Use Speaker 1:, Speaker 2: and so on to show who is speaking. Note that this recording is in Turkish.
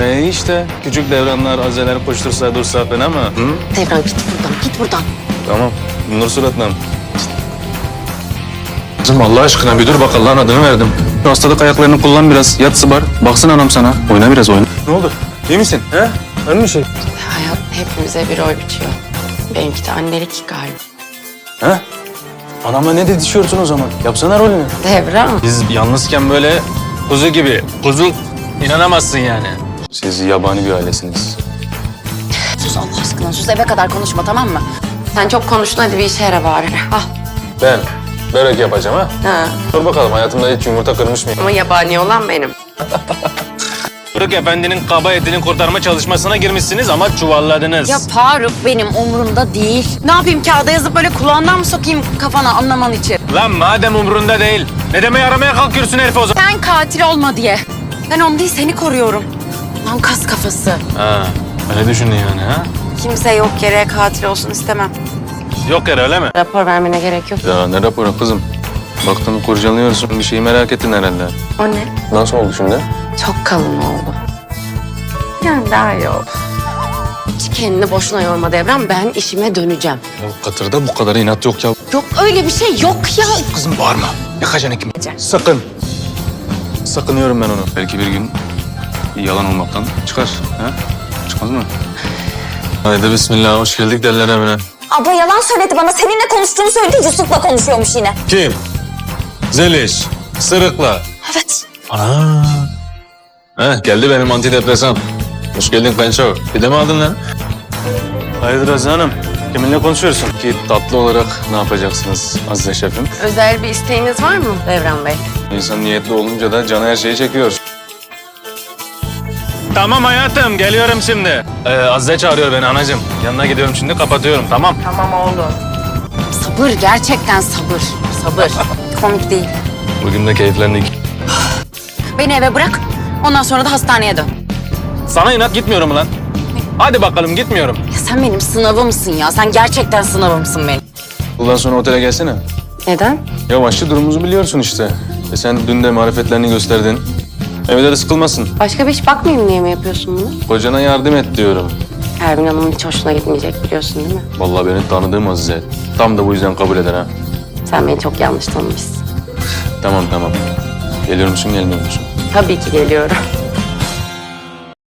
Speaker 1: E işte küçük devranlar, azeler koştursa dursa fena mı? Hı?
Speaker 2: Devran git buradan, git buradan.
Speaker 1: Tamam. Nur suratla. Kızım Allah aşkına bir dur bak Allah'ın adını verdim. Şu hastalık ayaklarını kullan biraz. Yat sıbar. Baksın anam sana. Oyna biraz oyna. Ne oldu? İyi misin? He? Var mı şey?
Speaker 2: Hayat hepimize bir oy bitiyor. Benimki de annelik galiba.
Speaker 1: He? Anamla ne didişiyorsun o zaman? Yapsana rolünü.
Speaker 2: Devran.
Speaker 1: Biz yalnızken böyle kuzu gibi. Kuzu inanamazsın yani. Siz yabani bir ailesiniz.
Speaker 2: Sus Allah aşkına sus eve kadar konuşma tamam mı? Sen çok konuştun hadi bir işe yara bari. Ah.
Speaker 1: Ben börek yapacağım ha.
Speaker 2: Ha.
Speaker 1: Dur bakalım hayatımda hiç yumurta kırmış mıyım?
Speaker 2: Ama yabani olan benim.
Speaker 1: Börek Efendi'nin kaba etini kurtarma çalışmasına girmişsiniz ama çuvalladınız.
Speaker 2: Ya Faruk benim umurumda değil. Ne yapayım kağıda yazıp böyle kulağından mı sokayım kafana anlaman için?
Speaker 1: Lan madem umrunda değil, ne demeye aramaya kalkıyorsun herife o zaman?
Speaker 2: Sen katil olma diye. Ben onu değil seni koruyorum. Lan kas kafası.
Speaker 1: Ha, öyle düşündün yani ha?
Speaker 2: Kimse yok yere katil olsun istemem.
Speaker 1: Yok yere öyle mi?
Speaker 2: Rapor vermene gerek yok.
Speaker 1: Ya ne raporu kızım? Baktım kurcalıyorsun, bir şeyi merak ettin herhalde.
Speaker 2: O ne?
Speaker 1: Nasıl oldu şimdi?
Speaker 2: Çok kalın oldu. Yani daha iyi oldu. Hiç kendini boşuna yorma Devran. Ben işime döneceğim.
Speaker 1: Ya Katır'da bu kadar inat yok ya.
Speaker 2: Yok öyle bir şey yok ya.
Speaker 1: Kızım bağırma. Yakacaksın ekimi. Sakın. Sakınıyorum ben onu. Belki bir gün yalan olmaktan çıkar. Ha? Çıkmaz mı? Haydi bismillah, hoş geldik derler evine.
Speaker 3: Abla yalan söyledi bana. Seninle konuştuğunu söyledi. Yusuf'la konuşuyormuş yine.
Speaker 1: Kim? Zeliş. Sırıkla.
Speaker 3: Evet.
Speaker 1: Ana. Heh, geldi benim antidepresan. Hoş geldin Penço. Bir de mi aldın lan? Hayırdır Aziz Hanım? Kiminle konuşuyorsun? Ki tatlı olarak ne yapacaksınız Azize Şefim?
Speaker 2: Özel bir isteğiniz var mı Devran Bey?
Speaker 1: İnsan niyetli olunca da canı her şeyi çekiyor. Tamam hayatım, geliyorum şimdi. Ee, Azize çağırıyor beni anacığım. Yanına gidiyorum şimdi, kapatıyorum, tamam?
Speaker 2: Tamam oldu. Sabır gerçekten sabır. Sabır. Komik değil.
Speaker 1: Bugün de keyiflendik.
Speaker 2: Beni eve bırak. Ondan sonra da hastaneye dön.
Speaker 1: Sana inat gitmiyorum lan. Hadi bakalım gitmiyorum.
Speaker 2: Ya sen benim sınavımsın ya. Sen gerçekten sınavımsın benim.
Speaker 1: Bundan sonra otele gelsene.
Speaker 2: Neden?
Speaker 1: Ya başlı durumumuzu biliyorsun işte. E sen dün de marifetlerini gösterdin. Evde de sıkılmasın.
Speaker 2: Başka bir iş bakmayayım diye mi yapıyorsun bunu?
Speaker 1: Kocana yardım et diyorum.
Speaker 2: Ermin Hanım'ın hiç hoşuna gitmeyecek biliyorsun değil mi?
Speaker 1: Vallahi beni tanıdığım Azize. Tam da bu yüzden kabul eder ha.
Speaker 2: Sen beni çok yanlış tanımışsın.
Speaker 1: Tamam tamam. Geliyor musun gelmiyor musun?
Speaker 2: Tabii ki geliyorum.